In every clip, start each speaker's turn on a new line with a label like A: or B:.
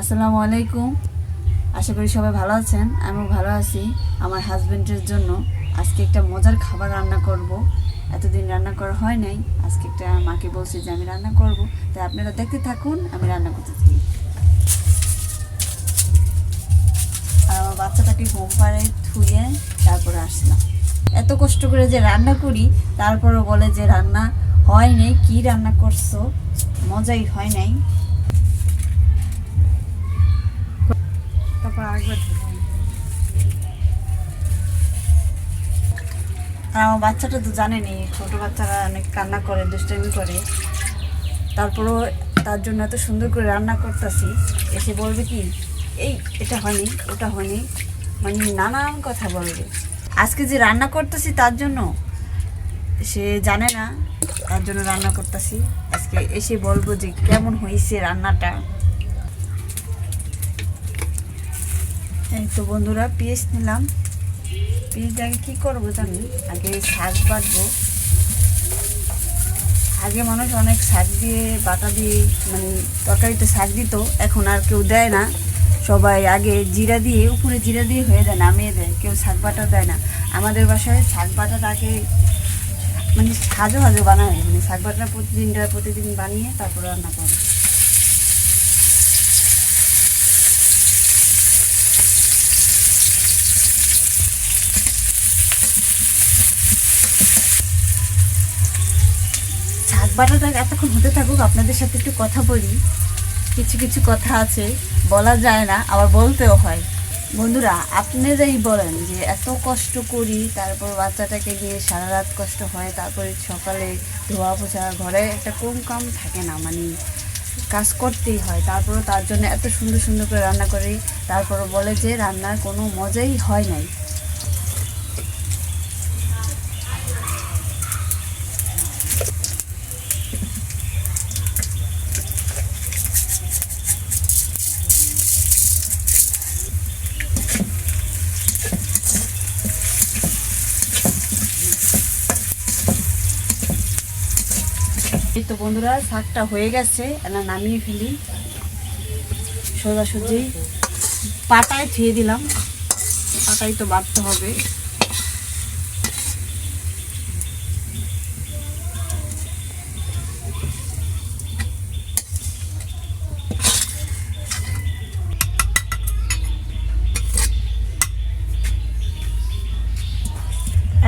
A: আসসালামু আলাইকুম আশা করি সবাই ভালো আছেন, আমিও ভালো আছি। আমার হাজবেন্ডের জন্য আজকে একটা মজার খাবার রান্না করব। এতদিন রান্না করা হয় নাই, আজকে একটা মাকে বলছি যে আমি রান্না করব। তাই আপনারা দেখতে থাকুন, আমি রান্না করতে থাকি। আর আমার বাচ্চাটাকে ঘুম পাড়ে থুয়ে তারপরে আসলাম। এত কষ্ট করে যে রান্না করি তারপরে বলে যে রান্না হয় নাই, কি রান্না করছ? মজাই হয় নাই। আমার বাচ্চাটা তো জানেনি, ছোট বাচ্চারা অনেক কান্না করে, দুষ্টামি করে। তারপরও তার জন্য এত সুন্দর করে রান্না করতেছি, এসে বলবে কি, এই, এটা হয়নি, ওটা হয়নি। মানে নানান কথা বলবে। আজকে যে রান্না করতেছি তার জন্য, সে জানে না, তার জন্য রান্না করতেছি। আজকে এসে বলব যে কেমন হয়েছে রান্নাটা। এই তো বন্ধুরা পেঁয়াজ নিলাম। পেঁয়াজটাকে কী করব জানি? আগে শাক বাটবো। আগে মানুষ অনেক শাক দিয়ে, বাটা দিয়ে মানে তরকারিতে শাক দিত, এখন আর কেউ দেয় না। সবাই আগে জিরা দিয়ে, উপরে জিরা দিয়ে হয়ে যায়, নামিয়ে দেয়, কেউ শাক বাটা দেয় না। আমাদের বাসায় শাক বাটাটাকে মানে সাজো সাজো বানায় মানে শাক বাটা প্রতিদিনটা প্রতিদিন বানিয়ে তারপরে রান্না করে। বাটাটা এতক্ষণ হতে থাকুক, আপনাদের সাথে একটু কথা বলি। কিছু কিছু কথা আছে, বলা যায় না, আবার বলতেও হয়। বন্ধুরা, আপনারাই বলেন যে এত কষ্ট করি, তারপর বাচ্চাটাকে নিয়ে সারা রাত কষ্ট হয়, তারপরে সকালে ধোয়া পোছা, ঘরে একটা কম কাম থাকে না মানে কাজ করতেই হয়। তারপরে তার জন্য এত সুন্দর সুন্দর করে রান্না করি তারপরে বলে যে রান্নার কোনো মজাই হয় নাই। এই তো বন্ধুরা, শাকটা হয়ে গেছে এলা নামিয়ে ফেলি। সোজাসুজি পাতায় ধুয়ে দিলাম। পাটায় তো বাটতে হবে।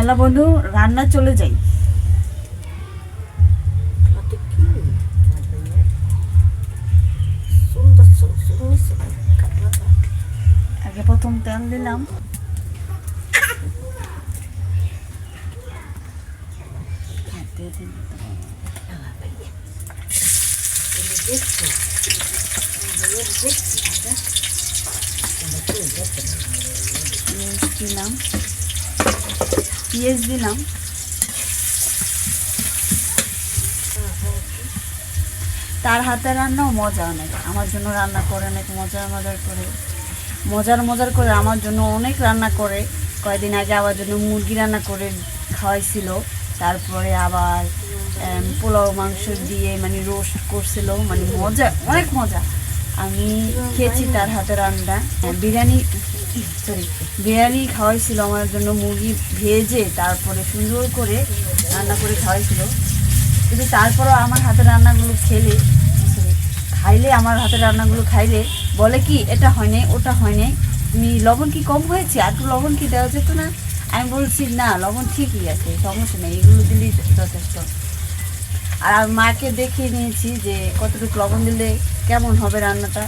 A: এলা বন্ধু, রান্না চলে যাই। প্রথম তেল দিলাম। হ্যাঁ, দিলাম। পেঁয়াজ দিলাম। তার হাতে রান্নাও মজা অনেক। আমার জন্য রান্না করে অনেক মজা মজার করে। মজার মজার করে আমার জন্য অনেক রান্না করে। কয়েকদিন আগে আমার জন্য মুরগি রান্না করে খাওয়াইছিল। তারপরে আবার পোলাও মাংস দিয়ে মানে রোস্ট করছিল। মানে মজা অনেক মজা। আমি খেয়েছি তার হাতে রান্না হ্যাঁ, বিরিয়ানি সরি বিরিয়ানি খাওয়াইছিল আমার জন্য মুরগি ভেজে তারপরে সুন্দর করে রান্না করে খাওয়াইছিল। কিন্তু তারপরও আমার হাতের রান্নাগুলো খেলে খাইলে, আমার হাতের রান্নাগুলো খাইলে বলে কি, এটা হয় নাই, ওটা হয় নাই। তুমি লবণ কি কম হয়েছে? আর লবণ কি দেওয়া যেত না? আমি বলছি, না, লবণ ঠিকই আছে, সমস্যা নেই, এগুলো দিলেই যথেষ্ট। আর মাকে দেখিয়ে নিয়েছি যে, কতটুকু লবণ দিলে কেমন হবে রান্নাটা?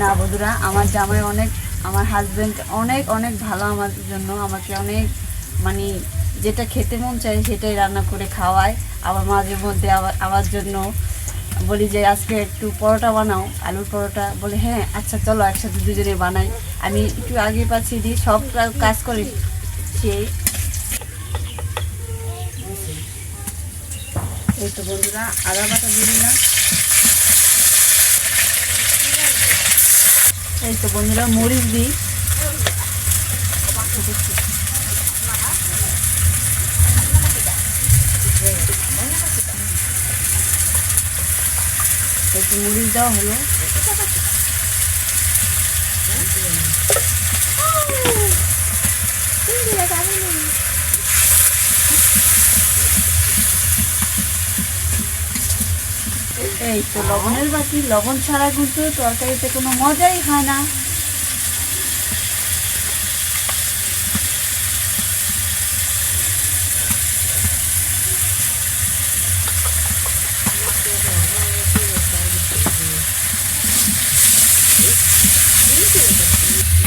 A: না বন্ধুরা, আমার জামাই অনেক, আমার হাজব্যান্ড অনেক অনেক ভালো আমার জন্য, আমাকে অনেক মানে যেটা খেতে মন চায় সেটাই রান্না করে খাওয়ায়। আবার মাঝে মধ্যে আবার আমার জন্য বলি যে, আজকে একটু পরোটা বানাও। আলুর পরোটা বলে হ্যাঁ আচ্ছা চলো একসাথে দুজনে বানাই। আমি একটু আগে পাচ্ছি দিই সব কাজ করি সেই এই তো বন্ধুরা, আদা বাটা দিয়ে এই তো বন্ধুরা, মরিচ দিই। একটু মরিচ দেওয়া হলো। এই তো লবণের বাকি লবণ ছাড়া কিন্তু তরকারিতে কোনো মজাই হয় না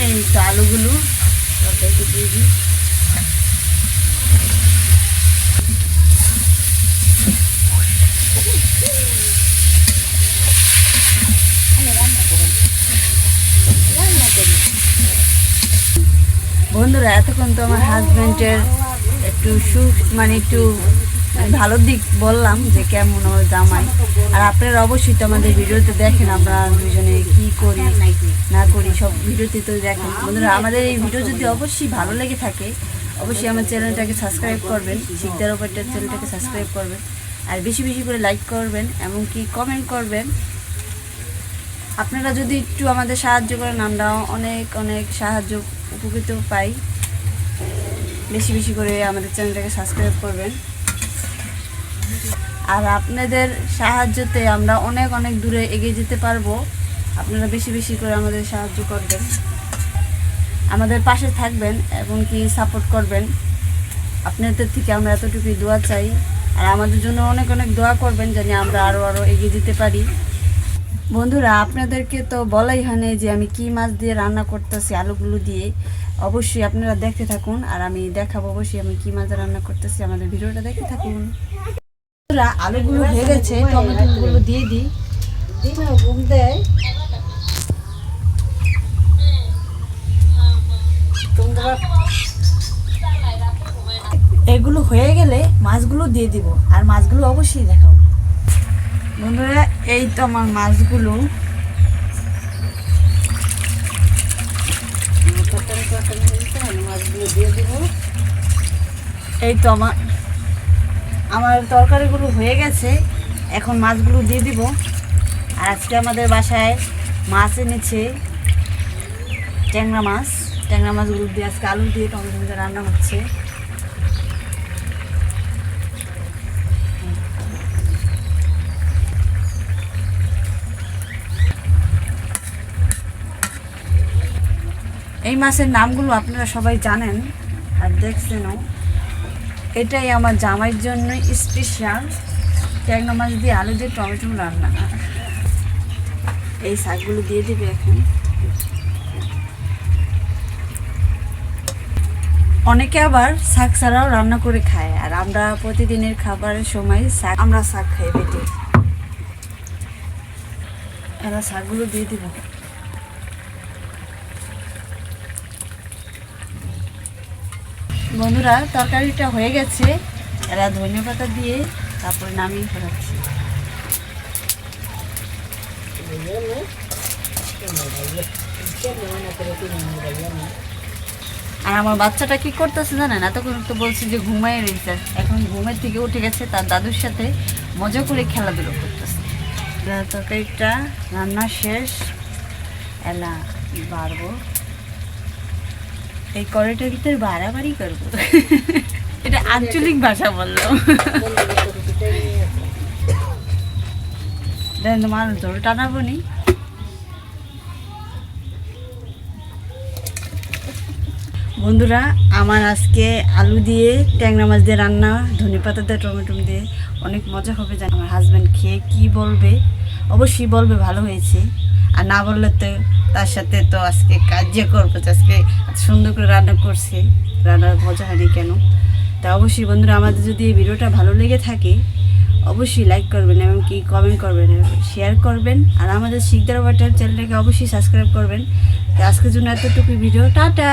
A: এই তো আলুগুলো তরকারিতে দিয়ে বন্ধুরা এতক্ষণ তো আমার হাজব্যান্ডের একটু সুখ মানে একটু ভালো দিক বললাম যে কেমন ওর জামাই। আর আপনারা অবশ্যই তো আমাদের ভিডিওতে দেখেন আমরা দুজনে কি করি, না করি, সব ভিডিওতে তো দেখেন। বন্ধুরা, আমাদের এই ভিডিও যদি অবশ্যই ভালো লেগে থাকে, অবশ্যই আমার চ্যানেলটাকে সাবস্ক্রাইব করবেন শিকদার ওপারটার চ্যানেলটাকে সাবস্ক্রাইব করবেন, আর বেশি বেশি করে লাইক করবেন, এমনকি কমেন্ট করবেন। আপনারা যদি একটু আমাদের সাহায্য করেন, আমরা অনেক অনেক সাহায্য উপকৃত পাই। বেশি বেশি করে আমাদের চ্যানেলটাকে সাবস্ক্রাইব করবেন। আর আপনাদের সাহায্যতে আমরা অনেক অনেক দূরে এগিয়ে যেতে পারব। আপনারা বেশি বেশি করে আমাদের সাহায্য করবেন। আমাদের পাশে থাকবেন এবং কি সাপোর্ট করবেন। আপনাদের থেকে আমরা এতটুকুই দোয়া চাই। আর আমাদের জন্য অনেক অনেক দোয়া করবেন যেন আমরা আরও আরও এগিয়ে যেতে পারি। বন্ধুরা, আপনাদেরকে তো বলাই হয়নি যে আমি কি মাছ দিয়ে রান্না করতেছি আলুগুলো দিয়ে। অবশ্যই আপনারা দেখতে থাকুন। আর আমি দেখাবো অবশ্যই আমি কি মাছ রান্না করতেছি। আমাদের ভিডিওটা দেখতে থাকুন। বন্ধুরা আলুগুলো হয়ে গেছে টমেটোগুলো দিয়ে দিই। ঘুম দেয়। এগুলো হয়ে গেলে মাছগুলো দিয়ে দিব আর মাছগুলো অবশ্যই দেখাবো বন্ধুরা এই তো আমার মাছগুলো। মাছগুলো দিয়ে দিব। এই তো আমার আমার তরকারিগুলো হয়ে গেছে, এখন মাছগুলো দিয়ে দিব। আর আজকে আমাদের বাসায় মাছ এনেছে ট্যাংরা মাছ। ট্যাংরা মাছগুলো দিয়ে আজকে আলু দিয়ে টমেটো রান্না হচ্ছে। এই মাছের নামগুলো আপনারা সবাই জানেন আর দেখছেনও। এটাই আমার জামাইয়ের জন্য স্পেশাল ট্যাংরা মাছ দিয়ে আলু দিয়ে টমেটো রান্না। এই শাকগুলো দিয়ে দেবে এখন। অনেকে আবার শাক ছাড়াও রান্না করে খায়, আর আমরা প্রতিদিনের খাবারের সময় শাক আমরা শাক খাই পেটে এবার শাকগুলো দিয়ে দিব। বন্ধুরা, তরকারিটা হয়ে গেছে। এরা ধনে পাতা দিয়ে তারপরে নামিয়ে ফেলাচ্ছি। আর আমার বাচ্চাটা কি করতেছে জানেন? এতক্ষণ তো বলছি যে ঘুমাই রয়েছে। এখন ঘুমের থেকে উঠে গেছে, তার দাদুর সাথে মজা করে খেলাধুলো করতেছে। তরকারিটা রান্না শেষ। এলা বাড়বো। এই কড়াইটার ভিতরে বাড়াবাড়ি করব। এটা আঞ্চলিক ভাষা বললাম। দেন তোমার জোর টানাবো নি। বন্ধুরা আমার আজকে আলু দিয়ে ট্যাংরা মাছ দিয়ে রান্না ধনে পাতা দিয়ে টমেটো দিয়ে অনেক মজা হবে জানি। আমার হাজব্যান্ড খেয়ে কি বলবে? অবশ্যই বলবে ভালো হয়েছে। আর না বললে তো তার সাথে তো আজকে কাজ করব আজকে সুন্দর করে রান্না করছি, রান্নার মজা হয়নি কেন? তা অবশ্যই বন্ধুরা, আমাদের যদি এই ভিডিওটা ভালো লেগে থাকে, অবশ্যই লাইক করবেন এবং কি কমেন্ট করবেন শেয়ার করবেন। আর আমাদের শিকদার ওয়াটার চ্যানেলটাকে অবশ্যই সাবস্ক্রাইব করবেন। আজকের জন্য এতটুকু ভিডিও, টাটা!